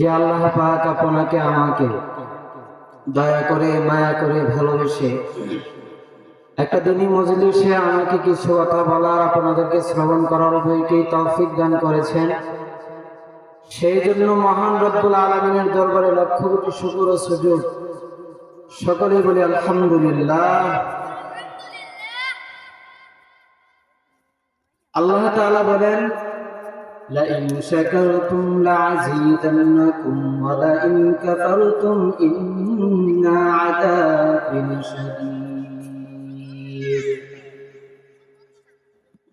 যে আল্লাহ পাক আপনাকে আমাকে দয়া করে, মায়া করে ভালোবেসে একটা দিনই মজলিসে আমাকে কিছু কথা বলার আপনাদেরকে শ্রবণ করার বইকে তৌফিক দান করেছেন। সেই জন্য মহান রব্বুল আলমিনের দরবারে লক্ষ কোটি শুকুর ও সুযোগ। সকলে বলি আলহামদুলিল্লাহ। আল্লাহ তাআলা বলেন لئن شكرتم لأزيدنكم ولئن كفرتم إن عذابي لشديد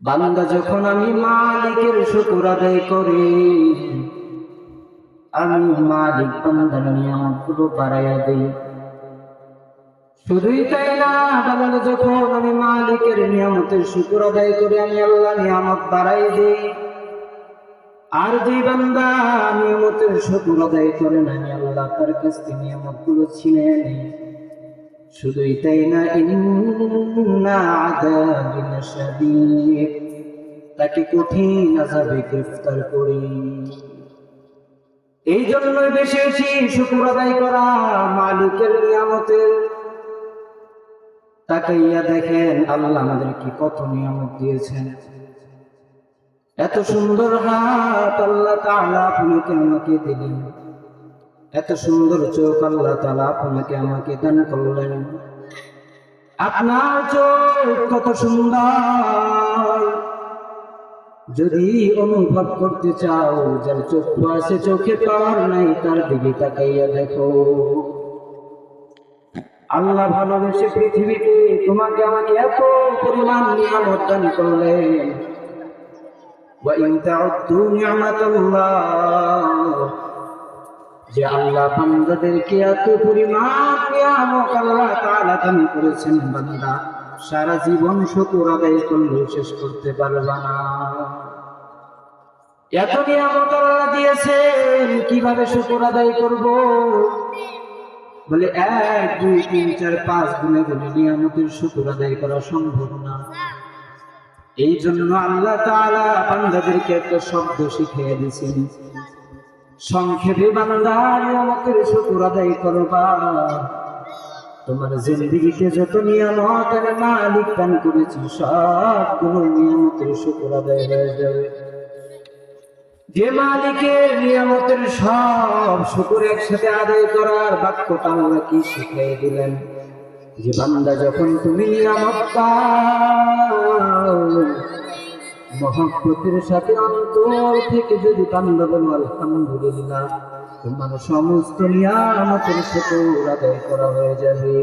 বান্দা যখন আমি মালিকের শুকুর আদায় করি আমি মালিক বান্দার নিয়ামতগুলো বাড়াইয়া দেই শুধুই তাই না বাংলা যখন আমি মালিকের নিয়ামতের শুকুর আদায় করি আমি আল্লাহ নিয়ামত বাড়াই দেই আর যে বান্দা নিয়ামতের শুকুর আদায় করে না আল্লাহ তার কাছ থেকে নিয়ামতগুলো ছিনে নেই শুধুই তাই না, ইন্না আযাবিন শাদীদ তাকে কঠিন আযাবে গ্রেফতার করি। এই জন্যই বেশি বেশি শুকুর আদায় করা মালিকের নিয়ামতের। তাকাইয়া দেখেন আল্লাহ আমাদেরকে কত নিয়ামত দিয়েছেন। এত সুন্দর হাত আল্লাহ তাআলা আপনাকে আমাকে দিলেন। এত সুন্দর চোখ আল্লাহ তাআলা আপনাকে আমাকে দান করলেন। আপনার চোখ কত সুন্দর। যদি অনুভব করতে চাও, যার চক্ষু আছে, চোখে পাওয়ার নাই, তার দিকে তাকাইয়া দেখো। আল্লাহ ভালোবেসে পৃথিবীতে তোমাকে আমাকে এত পরিমাণ নিয়ামত দান করলেন। وإن تعدوا نعمة الله যে আল্লাহ বান্দাদেরকে এত পরিমাণ নিয়ামত আল্লাহ তাআলা দান করেছেন বান্দা সারা জীবন শুকর আদায় করলে শেষ করতে পারবে না এত নিয়ামত আল্লাহ দিয়েছেন কিভাবে শুকর আদায় করব বলে এক দুই তিন চার পাঁচ গুণে গুণে নিয়ামতের শুকর আদায় করা সম্ভব না এই জন্য আল্লাহ তাআলা বান্দাদেরকে একটা শব্দ শিখিয়ে দিয়েছেন। সংক্ষেপে বান্দা, নিয়ামতের শুকর আদায় করবা তোমার জিন্দিগিতে যত নিয়ামত মালিক দান করেছি, সবগুলো নিয়ামতের শুকুর আদায় হয়ে যাবে। যে মালিকের নিয়ামতের সব শুকুর একসাথে আদায় করার বাক্যটা আল্লাহ কি শিখিয়ে দিলেন? যে বান্দা, যখন তুমি নিয়ামত পাও মহব্বতের সাথে অন্তর থেকে যদি কান্দ বলো, আলহামদুলিল্লাহ, তোমার সমস্ত নিয়ামতের সাথে আদায় করা হয়ে যাবে।